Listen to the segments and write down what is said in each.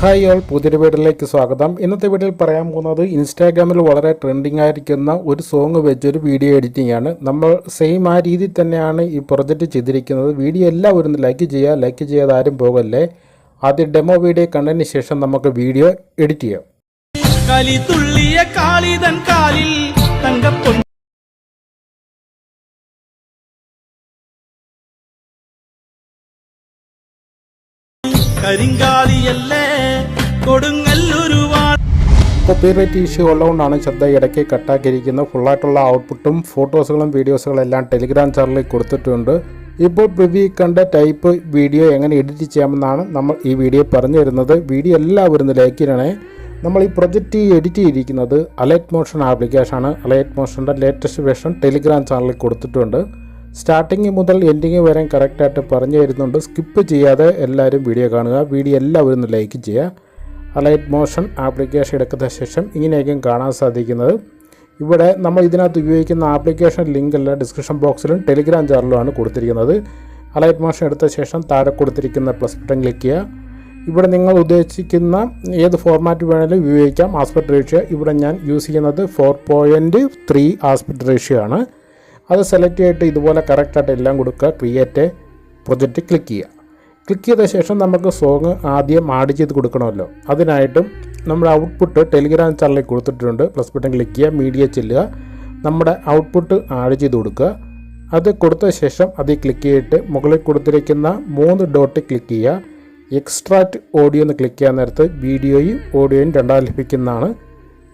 Hi all പുതിയൊരു വീഡിയോയിലേക്ക് സ്വാഗതം. ഇന്നത്തെ വീഡിയോയിൽ പറയാൻ പോകുന്നത് ഇൻസ്റ്റാഗ്രാമിൽ വളരെ ട്രെൻഡിങ് ആയിരിക്കുന്ന ഒരു സോങ് വെച്ചൊരു വീഡിയോ എഡിറ്റിംഗ് ആണ്. നമ്മൾ സെയിം ആ രീതി തന്നെയാണ് ഈ പ്രൊജക്റ്റ് ചെയ്തിരിക്കുന്നത്. വീഡിയോ എല്ലാവരും ലൈക്ക് ചെയ്യുക. ലൈക്ക് ചെയ്യാതെ ആരും പോകല്ലേ? ആദ്യം ഡെമോ വീഡിയോ കണ്ടതിന് ശേഷം നമുക്ക് വീഡിയോ എഡിറ്റ് ചെയ്യാം. കോപ്പിറൈറ്റ് ഇഷ്യൂ ഉള്ളതുകൊണ്ടാണ് ശ്രദ്ധ ഇടയ്ക്ക് കട്ടാക്കിയിരിക്കുന്നത്. ഫുള്ളായിട്ടുള്ള ഔട്ട്പുട്ടും ഫോട്ടോസുകളും വീഡിയോസുകളും എല്ലാം ടെലിഗ്രാം ചാനലിൽ കൊടുത്തിട്ടുണ്ട്. ഇപ്പോൾ പ്രിവ്യൂ കണ്ട ടൈപ്പ് വീഡിയോ എങ്ങനെ എഡിറ്റ് ചെയ്യാമെന്നാണ് നമ്മൾ ഈ വീഡിയോ പറഞ്ഞു തരുന്നത്. വീഡിയോ എല്ലാവരും ലൈക്ക് ചെയ്യണേ. നമ്മൾ ഈ പ്രൊജക്റ്റ് എഡിറ്റ് ചെയ്തിരിക്കുന്നത് അലൈറ്റ് മോഷൻ ആപ്ലിക്കേഷനാണ് അലൈറ്റ് മോഷന്റെ ലേറ്റസ്റ്റ് വേർഷൻ ടെലിഗ്രാം ചാനലിൽ കൊടുത്തിട്ടുണ്ട്. സ്റ്റാർട്ടിങ് മുതൽ എൻഡിങ് വരെ കറക്റ്റായിട്ട് പറഞ്ഞു തരുന്നുണ്ട്. സ്കിപ്പ് ചെയ്യാതെ എല്ലാവരും വീഡിയോ കാണുക. വീഡിയോ എല്ലാവരും ഒന്ന് ലൈക്ക് ചെയ്യുക. അലൈറ്റ് മോഷൻ ആപ്ലിക്കേഷൻ എടുക്കുന്ന ശേഷം ഇങ്ങനെയൊക്കെയും കാണാൻ സാധിക്കുന്നത്. ഇവിടെ നമ്മൾ ഇതിനകത്ത് ഉപയോഗിക്കുന്ന ആപ്ലിക്കേഷൻ ലിങ്ക് എല്ലാം ഡിസ്ക്രിപ്ഷൻ ബോക്സിലും ടെലിഗ്രാം ചാനലുമാണ് കൊടുത്തിരിക്കുന്നത്. അലൈറ്റ് മോഷൻ എടുത്ത ശേഷം താഴെ കൊടുത്തിരിക്കുന്ന പ്ലസ് ബട്ടൺ ക്ലിക്ക് ചെയ്യുക. ഇവിടെ നിങ്ങൾ ഉദ്ദേശിക്കുന്ന ഏത് ഫോർമാറ്റ് വേണമെങ്കിലും ഉപയോഗിക്കാം. ആസ്പെക്ട് റേഷ്യോ ഇവിടെ ഞാൻ യൂസ് ചെയ്യുന്നത് four point three aspect ratio ആണ്. അത് സെലക്ട് ചെയ്തിട്ട് ഇതുപോലെ കറക്റ്റായിട്ട് എല്ലാം കൊടുക്കുക ക്രിയേറ്റ് പ്രൊജക്റ്റ് ക്ലിക്ക് ചെയ്യുക. ക്ലിക്ക് ചെയ്ത ശേഷം നമുക്ക് സോങ് ആദ്യം ആഡ് ചെയ്ത് കൊടുക്കണമല്ലോ. അതിനായിട്ടും നമ്മുടെ ഔട്ട്പുട്ട് ടെലിഗ്രാം ചാനലിൽ കൊടുത്തിട്ടുണ്ട്. പ്ലസ് ബട്ടൺ ക്ലിക്ക് ചെയ്യുക മീഡിയ ചെല്ലുക. നമ്മുടെ ഔട്ട്പുട്ട് ആഡ് ചെയ്ത് കൊടുക്കുക. അത് കൊടുത്ത ശേഷം അതിൽ ക്ലിക്ക് ചെയ്തിട്ട് മുകളിൽ കൊടുത്തിരിക്കുന്ന മൂന്ന് ഡോട്ട് ക്ലിക്ക് ചെയ്യുക. എക്സ്ട്രാക്റ്റ് ഓഡിയോ എന്ന് ക്ലിക്ക് ചെയ്യാൻ നേരത്ത് വീഡിയോയും ഓഡിയോയും രണ്ടാം ലഭിക്കുന്നതാണ്.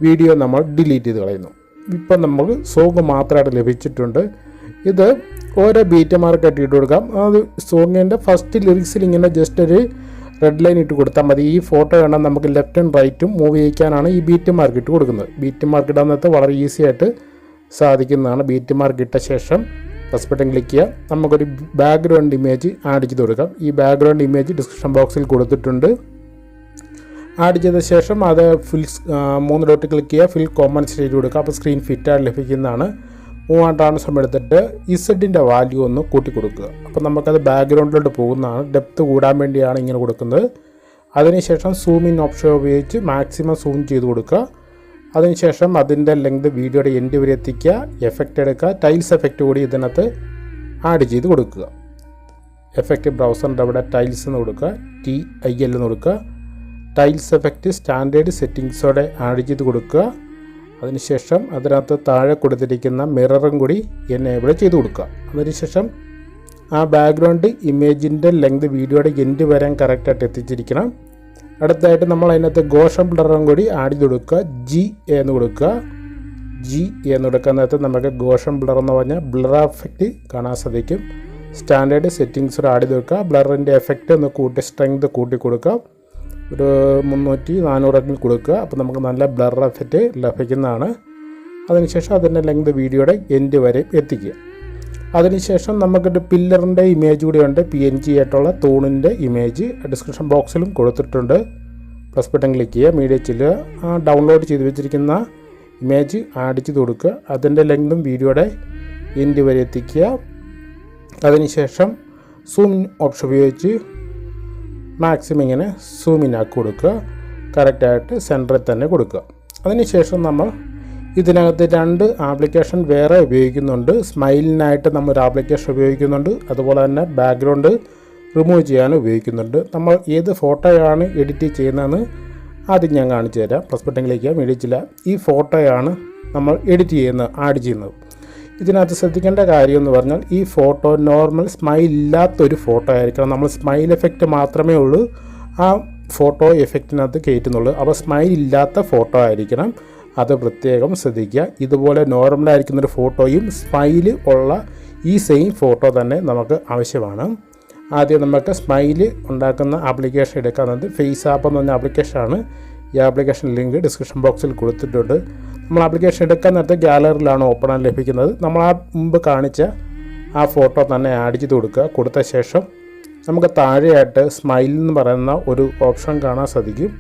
വീഡിയോ നമ്മൾ ഡിലീറ്റ് ചെയ്ത് കളയുന്നു. ഇപ്പം നമുക്ക് സോങ് മാത്രമായിട്ട് ലഭിച്ചിട്ടുണ്ട്. ഇത് ഓരോ ബീറ്റ് മാർക്കായിട്ട് ഇട്ട് കൊടുക്കാം. അത് സോങ്ങിന്റെ ഫസ്റ്റ് ലിറിക്സിൽ ഇങ്ങനെ ജസ്റ്റ് ഒരു റെഡ് ലൈൻ ഇട്ട് കൊടുത്താൽ മതി. ഈ ഫോട്ടോ വേണം നമുക്ക് ലെഫ്റ്റ് ആൻഡ് റൈറ്റും മൂവ് ചെയ്യിക്കാനാണ് ഈ ബീറ്റ് മാർക്ക് ഇട്ട് കൊടുക്കുന്നത്. ബീറ്റ് മാർക്ക് ഇടാൻ വളരെ ഈസി ആയിട്ട് സാധിക്കുന്നതാണ് ബീറ്റ് മാർക്ക് ഇട്ട ശേഷം. പ്ലസ് ബട്ടൺ ക്ലിക്ക് ചെയ്യുക. നമുക്കൊരു ബാക്ക്ഗ്രൗണ്ട് ഇമേജ് ആഡ് ചെയ്ത് കൊടുക്കാം. ഈ ബാക്ക്ഗ്രൗണ്ട് ഇമേജ് ഡിസ്ക്രിപ്ഷൻ ബോക്സിൽ കൊടുത്തിട്ടുണ്ട്. ആഡ് ചെയ്ത ശേഷം അത് ഫുൾ മൂന്ന് ഡോട്ട് ക്ലിക്ക് ചെയ്യുക ഫിൽ കോമൺ സ്റ്റേജ് കൊടുക്കുക. അപ്പോൾ സ്ക്രീൻ ഫിറ്റായിട്ട് ലഭിക്കുന്നതാണ്. മൂവാൻ ട്രാൻസ്ഫോം എടുത്തിട്ട് ഇസഡിന്റെ വാല്യൂ ഒന്ന് കൂട്ടി കൊടുക്കുക. അപ്പോൾ നമുക്കത് ബാക്ക്ഗ്രൗണ്ടിലോട്ട് പോകുന്നതാണ്. ഡെപ്ത് കൂടാൻ വേണ്ടിയാണ് ഇങ്ങനെ കൊടുക്കുന്നത്. അതിനുശേഷം സൂം ഇൻ ഓപ്ഷൻ ഉപയോഗിച്ച് മാക്സിമം സൂം ചെയ്ത് കൊടുക്കുക. അതിനുശേഷം അതിന്റെ ലെങ്ത് വീഡിയോയുടെ എൻഡ് വരെ എത്തിക്കുക. എഫക്റ്റ് എടുക്കുക. ടൈൽസ് എഫക്റ്റ് കൂടി ഇതിനകത്ത് ആഡ് ചെയ്ത് കൊടുക്കുക. എഫക്റ്റ് ബ്രൗസറിന്റെ അവിടെ ടൈൽസ് എന്ന് കൊടുക്കുക. ടി ഐ എൽ എന്ന് കൊടുക്കുക. ടൈൽസ് എഫക്റ്റ് സ്റ്റാൻഡേർഡ് സെറ്റിങ്സോടെ ആഡ് ചെയ്ത് കൊടുക്കുക. അതിനുശേഷം അതിനകത്ത് താഴെ കൊടുത്തിരിക്കുന്ന മിററും കൂടി എനേബിൾ ചെയ്ത് കൊടുക്കുക. അതിനുശേഷം ആ ബാക്ക്ഗ്രൗണ്ട് ഇമേജിന്റെ ലെങ്ത് വീഡിയോയുടെ എൻഡ് വരാൻ കറക്റ്റായിട്ട് എത്തിച്ചിരിക്കണം. അടുത്തായിട്ട് നമ്മൾ അതിനകത്ത് ഗോഷം ബ്ലറും കൂടി ആഡ് ചെയ്ത് കൊടുക്കുക. ജി എന്ന് കൊടുക്കുക. ജി എന്ന് കൊടുക്കാൻ നേരത്തെ നമുക്ക് ഗോഷം ബ്ലർ എന്ന് പറഞ്ഞാൽ ബ്ലർ എഫക്റ്റ് കാണാൻ സാധിക്കും. സ്റ്റാൻഡേർഡ് സെറ്റിങ്സ് ആഡ് ചെയ്ത് കൊടുക്കുക. ബ്ലറിന്റെ എഫക്റ്റ് ഒന്ന് കൂട്ടി സ്ട്രെങ്ത് കൂട്ടി കൊടുക്കുക. ഒരു മുന്നൂറ്റി നാനൂറൊക്കെ കൊടുക്കുക. അപ്പോൾ നമുക്ക് നല്ല ബ്ലർ എഫക്റ്റ് ലഭിക്കുന്നതാണ്. അതിനുശേഷം അതിന്റെ ലെങ്ത് വീഡിയോയുടെ എൻഡ് വരെ എത്തിക്കുക. അതിനുശേഷം നമുക്കൊരു പില്ലറിന്റെ ഇമേജ് കൂടി ഉണ്ട് പി എൻ ജി ആയിട്ടുള്ള തൂണിന്റെ ഇമേജ് ഡിസ്ക്രിപ്ഷൻ ബോക്സിലും കൊടുത്തിട്ടുണ്ട്. പ്ലസ് ബട്ടൺ ക്ലിക്ക് ചെയ്യുക മീഡിയ ചെല്ലുക ഡൗൺലോഡ് ചെയ്ത് വെച്ചിരിക്കുന്ന ഇമേജ് ആഡ് ചെയ്ത് കൊടുക്കുക. അതിന്റെ ലെങ്തും വീഡിയോയുടെ എൻഡ് വരെ എത്തിക്കുക. അതിനുശേഷം സൂം ഓപ്ഷൻ ഉപയോഗിച്ച് മാക്സിമം ഇങ്ങനെ സൂമിനാക്കി കൊടുക്കുക. കറക്റ്റായിട്ട് സെന്ററിൽ തന്നെ കൊടുക്കുക. അതിനുശേഷം നമ്മൾ ഇതിനകത്ത് രണ്ട് ആപ്ലിക്കേഷൻ വേറെ ഉപയോഗിക്കുന്നുണ്ട്. സ്മൈലിനായിട്ട് നമ്മൾ ഒരു ആപ്ലിക്കേഷൻ ഉപയോഗിക്കുന്നുണ്ട്. അതുപോലെ തന്നെ ബാക്ക്ഗ്രൗണ്ട് റിമൂവ് ചെയ്യാൻ ഉപയോഗിക്കുന്നുണ്ട്. നമ്മൾ ഏത് ഫോട്ടോയാണ് എഡിറ്റ് ചെയ്യുന്നതെന്ന് ആദ്യം ഞാൻ കാണിച്ചു തരാം. ബട്ടണിലേക്ക് മേടിച്ചില്ല. ഈ ഫോട്ടോയാണ് നമ്മൾ എഡിറ്റ് ചെയ്യുന്നത് ആഡ് ചെയ്യുന്നത്. ഇതിനകത്ത് ശ്രദ്ധിക്കേണ്ട കാര്യം എന്ന് പറഞ്ഞാൽ ഈ ഫോട്ടോ നോർമൽ സ്മൈൽ ഇല്ലാത്തൊരു ഫോട്ടോ ആയിരിക്കണം. നമ്മൾ സ്മൈൽ എഫക്റ്റ് മാത്രമേ ഉള്ളൂ. ആ ഫോട്ടോ എഫക്റ്റിനകത്ത് കയറ്റുന്നുള്ളൂ അപ്പോൾ സ്മൈൽ ഇല്ലാത്ത ഫോട്ടോ ആയിരിക്കണം. അത് പ്രത്യേകം ശ്രദ്ധിക്കുക. ഇതുപോലെ നോർമലായിരിക്കുന്നൊരു ഫോട്ടോയും സ്മൈൽ ഉള്ള ഈ സെയിം ഫോട്ടോ തന്നെ നമുക്ക് ആവശ്യമാണ്. ആദ്യം നമുക്ക് സ്മൈൽ ഉണ്ടാക്കുന്ന ആപ്ലിക്കേഷൻ എടുക്കുന്നത് ഫേസ് ആപ്പ് എന്ന് പറഞ്ഞ ആപ്ലിക്കേഷനാണ് ഈ ആപ്ലിക്കേഷൻ ലിങ്ക് ഡിസ്ക്രിപ്ഷൻ ബോക്സിൽ കൊടുത്തിട്ടുണ്ട്. നമ്മൾ ആപ്ലിക്കേഷൻ എടുക്കാൻ നേരത്തെ ഗ്യാലറിയിലാണ് ഓപ്പൺ ആയി ലഭിക്കുന്നത്. നമ്മൾ ആ മുമ്പ് കാണിച്ച ആ ഫോട്ടോ തന്നെ ആഡ് ചെയ്ത് കൊടുക്കുക. കൊടുത്ത ശേഷം നമുക്ക് താഴെയായിട്ട് സ്മൈൽ എന്ന് പറയുന്ന ഒരു ഓപ്ഷൻ കാണാൻ സാധിക്കും.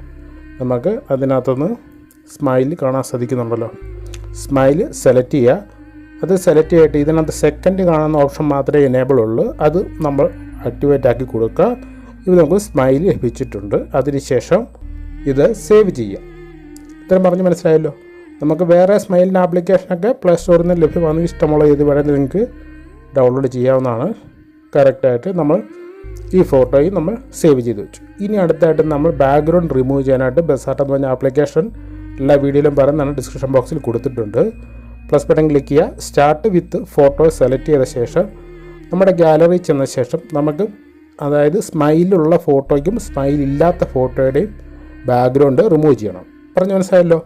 നമുക്ക് അതിനകത്തുനിന്ന് സ്മൈൽ കാണാൻ സാധിക്കുന്നുണ്ടല്ലോ. സ്മൈൽ സെലക്ട് ചെയ്യുക. അത് സെലക്ട് ചെയ്തിട്ട് ഇതിനകത്ത് സെക്കൻഡ് കാണുന്ന ഓപ്ഷൻ മാത്രമേ എനേബിൾ ഉള്ളൂ. അത് നമ്മൾ ആക്ടിവേറ്റ് ആക്കി കൊടുക്കുക. ഇത് നമുക്ക് സ്മൈൽ ലഭിച്ചിട്ടുണ്ട്. അതിനുശേഷം ഇത് സേവ് ചെയ്യാം ഇത്രയും പറഞ്ഞ് മനസ്സിലായല്ലോ? നമുക്ക് വേറെ സ്മൈലിന്റെ ആപ്ലിക്കേഷനൊക്കെ പ്ലേ സ്റ്റോറിൽ നിന്ന് ലഭ്യമാണ് ഇഷ്ടമുള്ള ഏത് വേണമെങ്കിൽ നിങ്ങൾക്ക് ഡൗൺലോഡ് ചെയ്യാവുന്നതാണ്. കറക്റ്റായിട്ട് നമ്മൾ ഈ ഫോട്ടോയും നമ്മൾ സേവ് ചെയ്ത് വെച്ചു. ഇനി അടുത്തായിട്ട് നമ്മൾ ബാക്ക്ഗ്രൗണ്ട് റിമൂവ് ചെയ്യാനായിട്ട് ബെസാർട്ട് എന്ന് പറഞ്ഞ ആപ്ലിക്കേഷൻ എല്ലാ വീഡിയോയിലും പറയുന്നതാണ് ഡിസ്ക്രിപ്ഷൻ ബോക്സിൽ കൊടുത്തിട്ടുണ്ട്. പ്ലസ് ബട്ടൺ ക്ലിക്ക് ചെയ്യുക. സ്റ്റാർട്ട് വിത്ത് ഫോട്ടോ സെലക്ട് ചെയ്ത ശേഷം നമ്മുടെ ഗാലറി ചെന്ന ശേഷം നമുക്ക് അതായത് സ്മൈലുള്ള ഫോട്ടോയ്ക്കും സ്മൈൽ ഇല്ലാത്ത ഫോട്ടോയുടെയും ബാക്ക്ഗ്രൗണ്ട് റിമൂവ് ചെയ്യണം. പറഞ്ഞു മനസ്സിലായല്ലോ?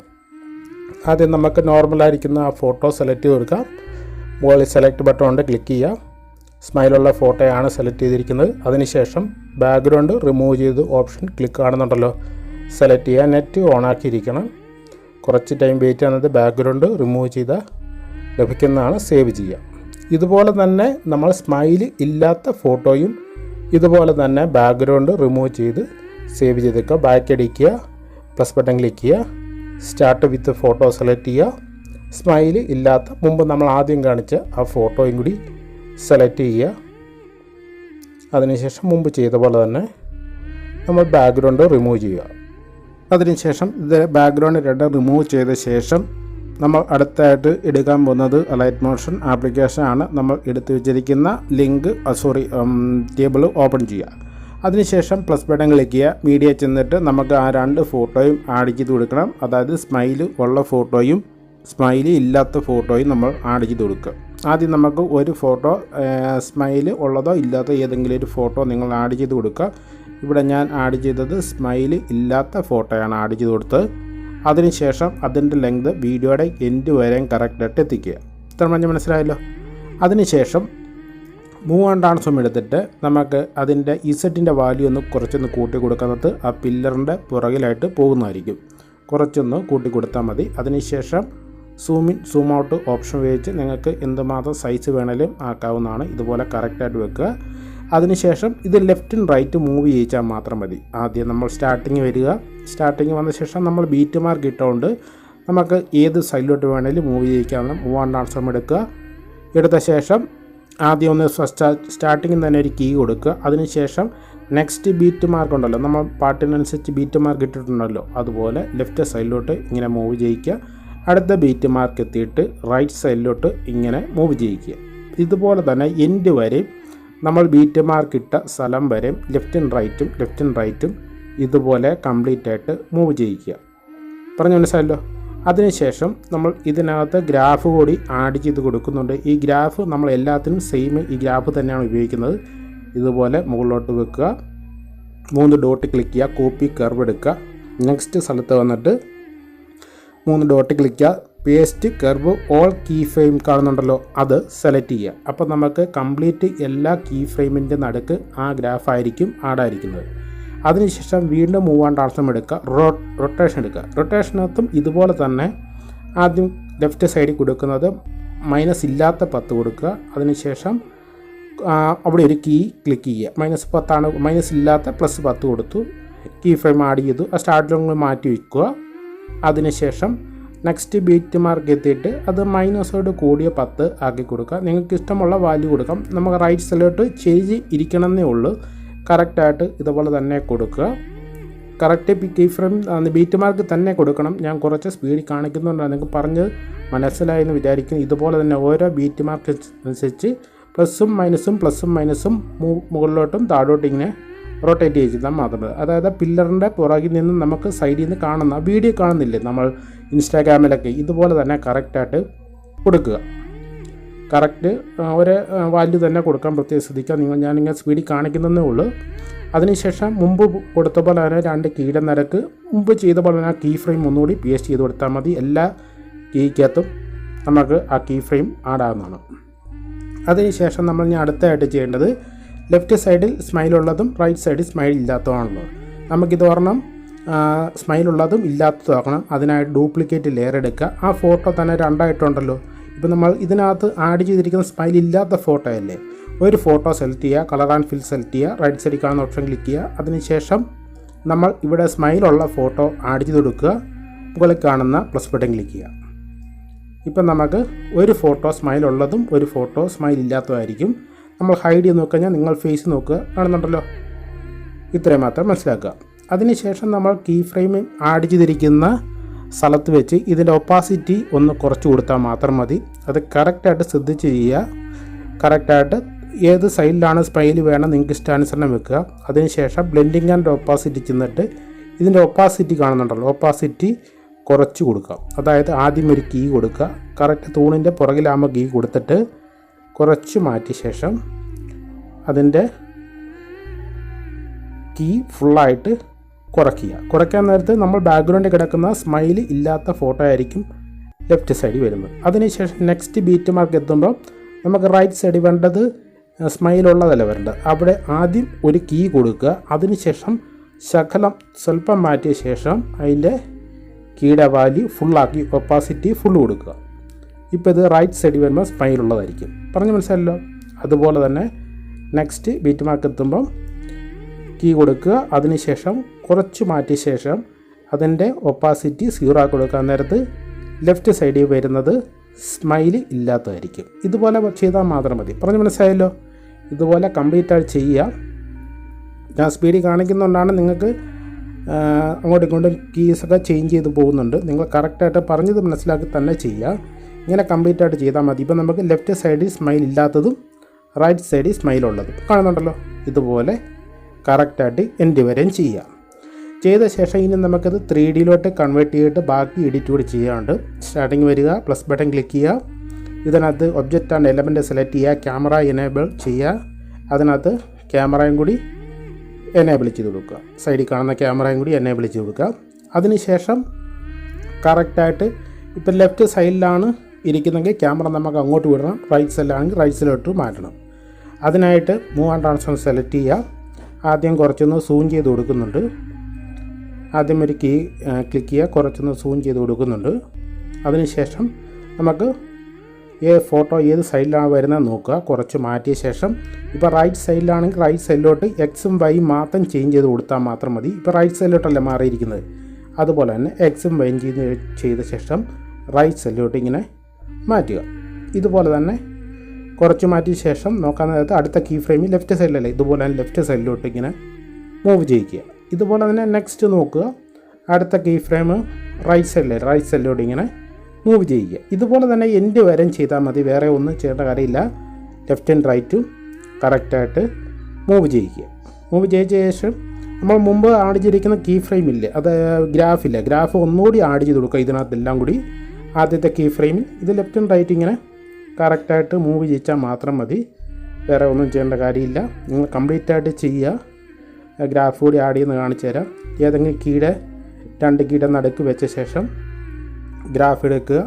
ആദ്യം നമുക്ക് നോർമലായിരിക്കുന്ന ആ ഫോട്ടോ സെലക്ട് ചെയ്ത് കൊടുക്കാം. മുകളിൽ സെലക്ട് ബട്ടൺ ഉണ്ട് ക്ലിക്ക് ചെയ്യുക. സ്മൈലുള്ള ഫോട്ടോയാണ് സെലക്ട് ചെയ്തിരിക്കുന്നത്. അതിനുശേഷം ബാക്ക്ഗ്രൗണ്ട് റിമൂവ് ചെയ്ത് ഓപ്ഷൻ ക്ലിക്ക് കാണുന്നുണ്ടല്ലോ സെലക്ട് ചെയ്യുക നെറ്റ് ഓൺ ആക്കിയിരിക്കണം. കുറച്ച് ടൈം വെയിറ്റ് ചെയ്യുന്നത് ബാക്ക്ഗ്രൗണ്ട് റിമൂവ് ചെയ്ത ലഭിക്കുന്നതാണ് സേവ് ചെയ്യുക ഇതുപോലെ തന്നെ നമ്മൾ സ്മൈൽ ഇല്ലാത്ത ഫോട്ടോയും ഇതുപോലെ തന്നെ ബാക്ക്ഗ്രൗണ്ട് റിമൂവ് ചെയ്ത് സേവ് ചെയ്തേക്കുക. ബാക്ക് അടിക്കുക പ്ലസ് ബട്ടൺ ക്ലിക്ക് ചെയ്യുക. സ്റ്റാർട്ട് വിത്ത് ഫോട്ടോ സെലക്ട് ചെയ്യുക. സ്മൈൽ ഇല്ലാത്ത മുമ്പ് നമ്മൾ ആദ്യം കാണിച്ച ആ ഫോട്ടോയും കൂടി സെലക്ട് ചെയ്യുക. അതിനുശേഷം മുമ്പ് ചെയ്ത പോലെ തന്നെ നമ്മൾ ബാക്ക്ഗ്രൗണ്ട് റിമൂവ് ചെയ്യുക. അതിനുശേഷം ഇത് ബാക്ക്ഗ്രൗണ്ട് രണ്ടും റിമൂവ് ചെയ്ത ശേഷം നമ്മൾ അടുത്തായിട്ട് എടുക്കാൻ പോകുന്നത് ലൈറ്റ് മോഷൻ ആപ്ലിക്കേഷനാണ് നമ്മൾ എടുത്തു വെച്ചിരിക്കുന്ന ലിങ്ക് സോറി ടേബിൾ ഓപ്പൺ ചെയ്യുക. അതിനുശേഷം പ്ലസ് ബട്ടൺ ക്ലിക്ക് ചെയ്യുക. മീഡിയ ചെന്നിട്ട് നമുക്ക് ആ രണ്ട് ഫോട്ടോയും ആഡ് ചെയ്ത് കൊടുക്കണം. അതായത് സ്മൈൽ ഉള്ള ഫോട്ടോയും സ്മൈലി ഇല്ലാത്ത ഫോട്ടോയും നമ്മൾ ആഡ് ചെയ്ത് കൊടുക്കുക. ആദ്യം നമുക്ക് ഒരു ഫോട്ടോ സ്മൈൽ ഉള്ളതോ ഇല്ലാത്തോ ഏതെങ്കിലും ഒരു ഫോട്ടോ നിങ്ങൾ ആഡ് ചെയ്ത് കൊടുക്കുക. ഇവിടെ ഞാൻ ആഡ് ചെയ്തത് സ്മൈൽ ഇല്ലാത്ത ഫോട്ടോയാണ് ആഡ് ചെയ്ത് കൊടുത്തത്. അതിനുശേഷം അതിന്റെ ലെങ്ത് വീഡിയോയുടെ എൻഡ് വരെയും കറക്റ്റായിട്ട് എത്തിക്കുക. ഇത്ര മഞ്ഞ് മനസ്സിലായല്ലോ? അതിനുശേഷം മൂവ് ആൻഡ് ട്രാൻസ്ഫോം എടുത്തിട്ട് നമുക്ക് അതിന്റെ ഇസറ്റിന്റെ വാല്യൂ ഒന്ന് കുറച്ചൊന്ന് കൂട്ടി കൊടുക്കുന്നത് ആ പില്ലറിന്റെ പുറകിലായിട്ട് പോകുന്നതായിരിക്കും. കുറച്ചൊന്ന് കൂട്ടി കൊടുത്താൽ മതി. അതിനുശേഷം zoom in zoom out option ഉപയോഗിച്ച് നിങ്ങൾക്ക് എന്തുമാത്രം സൈസ് വേണേലും ആക്കാവുന്നതാണ്. ഇതുപോലെ കറക്റ്റായിട്ട് വെക്കുക. അതിനുശേഷം ഇത് ലെഫ്റ്റും റൈറ്റ് മൂവ് ചെയ്യിച്ചാൽ മാത്രം മതി. ആദ്യം നമ്മൾ സ്റ്റാർട്ടിങ് വരിക. സ്റ്റാർട്ടിങ് വന്ന ശേഷം നമ്മൾ ബീറ്റ് മാർക്ക് ഇട്ടുകൊണ്ട് നമുക്ക് ഏത് സൈഡിലോട്ട് വേണേലും മൂവ് ചെയ്യിക്കാവുന്ന മൂവ് ആൻഡ് ട്രാൻസ്ഫോം എടുക്കുക. എടുത്ത ശേഷം ആദ്യം ഒന്ന് സ്റ്റാർട്ടിങ്ങിൽ തന്നെ ഒരു കീ കൊടുക്കുക. അതിനുശേഷം നെക്സ്റ്റ് ബീറ്റ് മാർക്ക് ഉണ്ടല്ലോ. നമ്മൾ പാട്ടിനനുസരിച്ച് ബീറ്റ് മാർക്ക് ഇട്ടിട്ടുണ്ടല്ലോ. അതുപോലെ ലെഫ്റ്റ് സൈഡിലോട്ട് ഇങ്ങനെ മൂവ് ചെയ്യിക്കുക. അടുത്ത ബീറ്റ് മാർക്ക് എത്തിയിട്ട് റൈറ്റ് സൈഡിലോട്ട് ഇങ്ങനെ മൂവ് ചെയ്യിക്കുക. ഇതുപോലെ തന്നെ എൻഡ് വരെയും നമ്മൾ ബീറ്റ് മാർക്ക് ഇട്ട സ്ഥലം വരെ ലെഫ്റ്റും റൈറ്റും ലെഫ്റ്റും റൈറ്റും ഇതുപോലെ കംപ്ലീറ്റ് ആയിട്ട് മൂവ് ചെയ്യിക്കുക. പറഞ്ഞു മനസ്സിലല്ലോ അതിനുശേഷം നമ്മൾ ഇതിനകത്ത് ഗ്രാഫ് കൂടി ആഡ് ചെയ്ത് കൊടുക്കുന്നുണ്ട്. ഈ ഗ്രാഫ് നമ്മൾ എല്ലാത്തിനും സെയിം ഈ ഗ്രാഫ് തന്നെയാണ് ഉപയോഗിക്കുന്നത്. ഇതുപോലെ മുകളിലോട്ട് വെക്കുക. മൂന്ന് ഡോട്ട് ക്ലിക്ക് ചെയ്യുക. കോപ്പി കർവ് എടുക്കുക. നെക്സ്റ്റ് സ്ഥലത്ത് വന്നിട്ട് മൂന്ന് ഡോട്ട് ക്ലിക്ക് ചെയ്യുക. Paste curve all key frame കാണുന്നുണ്ടല്ലോ. അത് സെലക്ട് ചെയ്യുക. അപ്പോൾ നമുക്ക് കംപ്ലീറ്റ് എല്ലാ കീ ഫ്രെയിമിന്റെ നടുക്ക് ആ ഗ്രാഫായിരിക്കും ആഡായിരിക്കുന്നത് അതിനുശേഷം വീണ്ടും മൂവ് ആൻഡ് ട്രാൻസ്ഫോം എടുക്കുക. റോ റൊട്ടേഷൻ എടുക്കുക. റൊട്ടേഷനകത്തും ഇതുപോലെ തന്നെ ആദ്യം ലെഫ്റ്റ് സൈഡിൽ കൊടുക്കുന്നത് മൈനസ് ഇല്ലാത്ത പത്ത് കൊടുക്കുക. അതിനുശേഷം അവിടെ ഒരു കീ ക്ലിക്ക് ചെയ്യുക. മൈനസ് പത്താണ് മൈനസ് ഇല്ലാത്ത പ്ലസ് പത്ത് കൊടുത്തു. കീ ഫ്രെയിം ആഡ് ചെയ്തു. ആ സ്റ്റാർട്ട് സ്റ്റാർട്ടിലൊന്ന് മാറ്റി വയ്ക്കുക അതിനുശേഷം നെക്സ്റ്റ് ബീറ്റ് മാർക്ക് എത്തിയിട്ട് അത് മൈനസോട് കൂടിയ പത്ത് ആക്കി കൊടുക്കുക. നിങ്ങൾക്ക് ഇഷ്ടമുള്ള വാല്യൂ കൊടുക്കാം. നമുക്ക് റൈറ്റ് സൈഡിലോട്ട് ചേഞ്ച് ഇരിക്കണമെന്നേ ഉള്ളൂ. കറക്റ്റായിട്ട് ഇതുപോലെ തന്നെ കൊടുക്കുക. Correct key frame beat mark തന്നെ കൊടുക്കണം. ഞാൻ കുറച്ച് സ്പീഡിൽ കാണിക്കുന്നുണ്ട് നിങ്ങൾക്ക് പറഞ്ഞ് മനസ്സിലായെന്ന് വിചാരിക്കുന്നു. ഇതുപോലെ തന്നെ ഓരോ ബീറ്റ് മാർക്ക് അനുസരിച്ച് പ്ലസും മൈനസും പ്ലസും മൈനസും മുകളിലോട്ടും താഴോട്ടും ഇങ്ങനെ റൊട്ടേറ്റ് ചെയ്താൽ മാത്രം മതി. അതായത് പില്ലറിന്റെ പുറകിൽ നിന്ന് നമുക്ക് സൈഡിൽ നിന്ന് കാണുന്ന വീഡിയോ കാണുന്നില്ലേ നമ്മൾ ഇൻസ്റ്റാഗ്രാമിലൊക്കെ ഇതുപോലെ തന്നെ കറക്റ്റായിട്ട് കൊടുക്കുക. കറക്റ്റ് ഒരു വാല്യൂ തന്നെ കൊടുക്കാൻ പ്രത്യേകം ശ്രദ്ധിക്കുക. നിങ്ങൾ ഞാനിങ്ങനെ സ്പീഡിൽ കാണിക്കുന്നതേ ഉള്ളൂ. അതിനുശേഷം മുമ്പ് കൊടുത്ത പോലെ തന്നെ രണ്ട് കീയുടെ നിരക്ക് മുമ്പ് ചെയ്ത പോലെ തന്നെ ആ കീ ഫ്രെയിം ഒന്നുകൂടി പേസ്റ്റ് ചെയ്ത് കൊടുത്താൽ മതി. എല്ലാ കീക്കകത്തും നമുക്ക് ആ കീ ഫ്രെയിം ആഡാകുന്നതാണ് അതിനുശേഷം നമ്മൾ ഇനി അടുത്തായിട്ട് ചെയ്യേണ്ടത് ലെഫ്റ്റ് സൈഡിൽ സ്മൈൽ ഉള്ളതും റൈറ്റ് സൈഡിൽ സ്മൈൽ ഇല്ലാത്തതുമാണുള്ളത് നമുക്കിത് ഒരെണ്ണം സ്മൈൽ ഉള്ളതും ഇല്ലാത്തതും ആക്കണം. അതിനായിട്ട് ഡ്യൂപ്ലിക്കേറ്റ് ലെയർ എടുക്കുക. ആ ഫോട്ടോ തന്നെ രണ്ടായിട്ടുണ്ടല്ലോ. ഇപ്പം നമ്മൾ ഇതിനകത്ത് ആഡ് ചെയ്തിരിക്കുന്ന സ്മൈൽ ഇല്ലാത്ത ഫോട്ടോ അല്ലേ? ഒരു ഫോട്ടോ സെലക്ട് ചെയ്യുക കളർ ആൻഡ് ഫിൽ സെലക്ട് ചെയ്യുക റൈറ്റ് സൈഡിൽ കാണുന്ന ഓപ്ഷൻ ക്ലിക്ക് ചെയ്യുക. അതിനുശേഷം നമ്മൾ ഇവിടെ സ്മൈലുള്ള ഫോട്ടോ ആഡ് ചെയ്ത് കൊടുക്കുക മുകളിൽ കാണുന്ന പ്ലസ് ബട്ടൺ ക്ലിക്ക് ചെയ്യുക. ഇപ്പം നമുക്ക് ഒരു ഫോട്ടോ സ്മൈൽ ഉള്ളതും ഒരു ഫോട്ടോ സ്മൈൽ ഇല്ലാത്തതായിരിക്കും നമ്മൾ ഹൈഡ് ചെയ്ത് നോക്കിക്കഴിഞ്ഞാൽ നിങ്ങൾ ഫേസ് നോക്കുക. കാണുന്നുണ്ടല്ലോ? ഇത്രയും മാത്രം മനസ്സിലാക്കുക. അതിനുശേഷം നമ്മൾ കീ ഫ്രെയിം ആഡ് ചെയ്തിരിക്കുന്ന സ്ഥലത്ത് വെച്ച് ഇതിന്റെ ഒപ്പാസിറ്റി ഒന്ന് കുറച്ച് കൊടുത്താൽ മാത്രം മതി. അത് കറക്റ്റായിട്ട് ശ്രദ്ധിച്ച് ചെയ്യുക. കറക്റ്റായിട്ട് ഏത് സൈഡിലാണ് സ്പൈൽ വേണം നിങ്ങൾക്ക് ഇഷ്ടാനുസരണം വെക്കുക. അതിനുശേഷം ബ്ലെൻഡിങ് ആൻഡ് ഒപ്പാസിറ്റി ചെന്നിട്ട് ഇതിന്റെ ഒപ്പാസിറ്റി കാണുന്നുണ്ടല്ലോ. ഒപ്പാസിറ്റി കുറച്ച് കൊടുക്കുക. അതായത് ആദ്യം ഒരു കീ കൊടുക്കുക. കറക്റ്റ് തൂണിന്റെ പുറകിലാകുമ്പോൾ കീ കൊടുത്തിട്ട് കുറച്ച് മാറ്റിയ ശേഷം അതിന്റെ കീ ഫുള്ളായിട്ട് കുറയ്ക്കുക. കുറയ്ക്കാൻ നേരത്ത് നമ്മൾ ബാക്ക്ഗ്രൗണ്ടിൽ കിടക്കുന്ന സ്മൈൽ ഇല്ലാത്ത ഫോട്ടോ ആയിരിക്കും ലെഫ്റ്റ് സൈഡിൽ വരുന്നത്. അതിനുശേഷം നെക്സ്റ്റ് ബീറ്റ് മാർക്ക് എത്തുമ്പോൾ നമുക്ക് റൈറ്റ് സൈഡിൽ വേണ്ടത് സ്മൈൽ ഉള്ളതല്ല വരേണ്ടത്. അവിടെ ആദ്യം ഒരു കീ കൊടുക്കുക. അതിനുശേഷം ശകലം സ്വല്പം മാറ്റിയ ശേഷം അതിന്റെ കീയുടെ വാല്യൂ ഫുള്ളാക്കി ഒപ്പാസിറ്റി ഫുൾ കൊടുക്കുക. ഇപ്പോൾ ഇത് റൈറ്റ് സൈഡിൽ വരുമ്പോൾ സ്മൈൽ ഉള്ളതായിരിക്കും. പറഞ്ഞു മനസ്സിലല്ലോ അതുപോലെ തന്നെ നെക്സ്റ്റ് ബീറ്റ് മാർക്ക് എത്തുമ്പം കീ കൊടുക്കുക. അതിനുശേഷം കുറച്ച് മാറ്റിയ ശേഷം അതിന്റെ ഒപ്പാസിറ്റി സീറോ കൊടുക്കാൻ നേരത്ത് ലെഫ്റ്റ് സൈഡിൽ വരുന്നത് സ്മൈലി ഇല്ലാത്തതായിരിക്കും. ഇതുപോലെ ചെയ്താൽ മാത്രം മതി. പറഞ്ഞു മനസ്സിലായല്ലോ? ഇതുപോലെ കംപ്ലീറ്റ് ആയി ചെയ്യുക. ഞാൻ സ്പീഡിൽ കാണിക്കുന്നതുകൊണ്ടാണ് നിങ്ങൾക്ക് അങ്ങോട്ടും ഇങ്ങോട്ടും കീസൊക്കെ ചേഞ്ച് ചെയ്ത് പോകുന്നുണ്ട്. നിങ്ങൾ കറക്റ്റായിട്ട് പറഞ്ഞത് മനസ്സിലാക്കി തന്നെ ചെയ്യുക. ഇങ്ങനെ കംപ്ലീറ്റ് ആയിട്ട് ചെയ്താൽ മതി. ഇപ്പോൾ നമുക്ക് ലെഫ്റ്റ് സൈഡിൽ സ്മൈൽ ഇല്ലാത്തതും റൈറ്റ് സൈഡിൽ സ്മൈൽ ഉള്ളതും കാണുന്നുണ്ടല്ലോ? ഇതുപോലെ കറക്റ്റായിട്ട് എൻഡ് വരെയും ചെയ്യാം. ചെയ്ത ശേഷം ഇനി നമുക്കത് ത്രീ ഡിയിലോട്ട് കൺവേർട്ട് ചെയ്തിട്ട് ബാക്കി എഡിറ്റ് കൂടി ചെയ്യാണ്ട് സ്റ്റാർട്ടിങ് വരിക പ്ലസ് ബട്ടൺ ക്ലിക്ക് ചെയ്യുക. ഇതിനകത്ത് ഒബ്ജക്റ്റ് ആൻഡ് എലമെന്റ് സെലക്ട് ചെയ്യുക ക്യാമറ എനേബിൾ ചെയ്യുക. അതിനകത്ത് ക്യാമറയും കൂടി എനേബിൾ ചെയ്ത് കൊടുക്കുക. സൈഡിൽ കാണുന്ന ക്യാമറയും കൂടി എനേബിൾ ചെയ്ത് കൊടുക്കുക. അതിനുശേഷം കറക്റ്റായിട്ട് ഇപ്പം ലെഫ്റ്റ് സൈഡിലാണ് ഇരിക്കുന്നെങ്കിൽ ക്യാമറ നമുക്ക് അങ്ങോട്ട് വിടണം. റൈറ്റ് സൈഡിലാണെങ്കിൽ റൈറ്റ് സൈഡിലോട്ട് മാറ്റണം. അതിനായിട്ട് മൂവ് ആൻഡ് ട്രാൻസ്ഫോം സെലക്ട് ചെയ്യുക. ആദ്യം കുറച്ചൊന്ന് സൂം ചെയ്ത് കൊടുക്കുന്നുണ്ട്. ആദ്യം ഒരു കീ ക്ലിക്ക് ചെയ്യുക. കുറച്ചൊന്ന് സൂം ചെയ്ത് കൊടുക്കുന്നുണ്ട്. അതിനുശേഷം നമുക്ക് ഈ ഫോട്ടോ ഏത് സൈഡിലാണ് വരുന്നത് നോക്കുക. കുറച്ച് മാറ്റിയ ശേഷം ഇപ്പോൾ റൈറ്റ് സൈഡിലാണെങ്കിൽ റൈറ്റ് സൈഡിലോട്ട് എക്സും വൈയും മാത്രം ചേഞ്ച് ചെയ്ത് കൊടുത്താൽ മാത്രം മതി. ഇപ്പോൾ റൈറ്റ് സൈഡിലോട്ടല്ല മാറിയിരിക്കുന്നത്? അതുപോലെ തന്നെ എക്സും വൈയും ചെയ്ത് ചെയ്ത ശേഷം റൈറ്റ് സൈഡിലോട്ട് ഇങ്ങനെ മാറ്റുക. ഇതുപോലെ തന്നെ കുറച്ച് മാറ്റിയ ശേഷം നോക്കാൻ നേരത്ത് അടുത്ത കീ ഫ്രെയിമിൽ ലെഫ്റ്റ് സൈഡിലല്ലേ ഇതുപോലെ തന്നെ ലെഫ്റ്റ് സൈഡിലോട്ട് ഇങ്ങനെ മൂവ് ചെയ്യിക്കുക. ഇതുപോലെ തന്നെ നെക്സ്റ്റ് നോക്കുക. അടുത്ത കീ ഫ്രെയിം റൈറ്റ് സൈഡിലെ റൈറ്റ് സൈഡിലോട്ട് ഇങ്ങനെ മൂവ് ചെയ്യുക. ഇതുപോലെ തന്നെ എൻഡ് വരെയും ചെയ്താൽ മതി. വേറെ ഒന്നും ചെയ്യേണ്ട കാര്യമില്ല. ലെഫ്റ്റ് ആൻഡ് റൈറ്റും കറക്റ്റായിട്ട് മൂവ് ചെയ്യിക്കുക മൂവ് ചെയ്ത ശേഷം നമ്മൾ മുമ്പ് ആഡ് ചെയ്തിരിക്കുന്ന കീ ഫ്രെയിം ഇല്ലേ? അത് ഗ്രാഫില്ല ഗ്രാഫ് ഒന്നുകൂടി ആഡ് ചെയ്ത് കൊടുക്കുക. ഇതിനകത്തെല്ലാം കൂടി ആദ്യത്തെ കീ ഫ്രെയിമിൽ ഇത് ലെഫ്റ്റ് ആൻഡ് റൈറ്റ് ഇങ്ങനെ കറക്റ്റായിട്ട് മൂവ് ചെയ്യിച്ചാൽ മാത്രം മതി. വേറെ ഒന്നും ചെയ്യേണ്ട കാര്യമില്ല. നിങ്ങൾ കംപ്ലീറ്റ് ആയിട്ട് ചെയ്യുക. ഗ്രാഫ് കൂടി ആഡ് ചെയ്യുന്ന കാണിച്ചു തരാം. ഏതെങ്കിലും കീടെ രണ്ട് കീട നടുക്ക് വെച്ച ശേഷം ഗ്രാഫ് എടുക്കുക.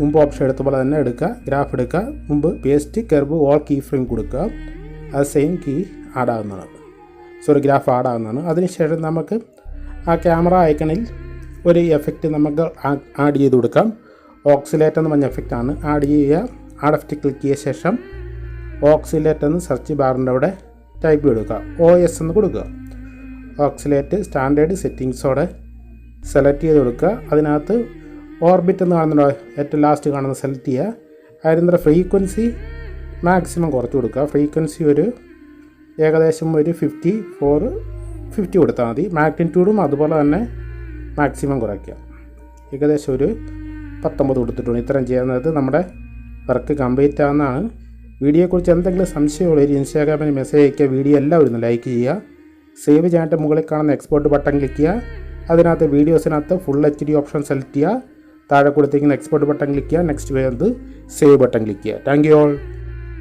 മുമ്പ് ഓപ്ഷൻ എടുത്ത പോലെ തന്നെ എടുക്കുക. ഗ്രാഫ് എടുക്കുക. മുമ്പ് paste curve all key frame കൊടുക്കുക. അത് സെയിം കീ ആഡ് ആകുന്നതാണ് സോറി ഗ്രാഫ് ആഡ് ആകുന്നതാണ് അതിനുശേഷം നമുക്ക് ആ ക്യാമറ ഐക്കണിൽ ഒരു എഫക്റ്റ് നമുക്ക് ആഡ് ചെയ്ത് കൊടുക്കാം. ഓക്സിലേറ്റ് എന്ന് പറഞ്ഞ എഫക്റ്റ് ആണ്. ആഡ് ചെയ്യുക. ആഡ് എഫക്റ്റ് ക്ലിക്ക് ചെയ്ത ശേഷം ഓക്സിലേറ്റ് എന്ന് സെർച്ച് ബാറിന്റെ അവിടെ ടൈപ്പ് കൊടുക്കുക ഒ എസ് എന്ന് കൊടുക്കുക. ഓക്സിലേറ്റ് സ്റ്റാൻഡേർഡ് സെറ്റിങ്സോടെ സെലക്ട് ചെയ്ത് കൊടുക്കുക. അതിനകത്ത് ഓർബിറ്റ് എന്ന് കാണുന്നുണ്ടോ? ഏറ്റവും ലാസ്റ്റ് കാണുന്ന സെലക്ട് ചെയ്യുക. അതിന്റെ ഫ്രീക്വൻസി മാക്സിമം കുറച്ച് കൊടുക്കുക. ഫ്രീക്വൻസി ഒരു ഏകദേശം ഒരു ഫിഫ്റ്റി ഫോർ ഫിഫ്റ്റി കൊടുത്താൽ മതി. മാഗ്നിറ്റ്യൂഡും അതുപോലെ തന്നെ മാക്സിമം കുറയ്ക്കുക. ഏകദേശം ഒരു പത്തൊമ്പത് കൊടുത്തിട്ടുണ്ട്. ഇത്രയും ചെയ്യുന്നത് നമ്മുടെ വർക്ക് കംപ്ലീറ്റ് ആവുന്നതാണ് വീഡിയോയെക്കുറിച്ച് എന്തെങ്കിലും സംശയമുള്ളവർ ഇൻസ്റ്റാഗ്രാമിൽ മെസ്സേജ് അയക്കുക വീഡിയോ എല്ലാവരും ലൈക്ക് ചെയ്യുക. സേവ് ചെയ്യാനായിട്ട് മുകളിൽ കാണുന്ന എക്സ്പോർട്ട് ബട്ടൺ ക്ലിക്ക് ചെയ്യുക. അതിനകത്ത് വീഡിയോസിനകത്ത് full H D option select ചെയ്യുക. താഴെ കൊടുത്തിരിക്കുന്ന എക്സ്പോർട്ട് ബട്ടൺ ക്ലിക്ക് ചെയ്യുക. നെക്സ്റ്റ് വരുന്നത് സേവ് ബട്ടൺ ക്ലിക്ക് ചെയ്യുക. Thank you all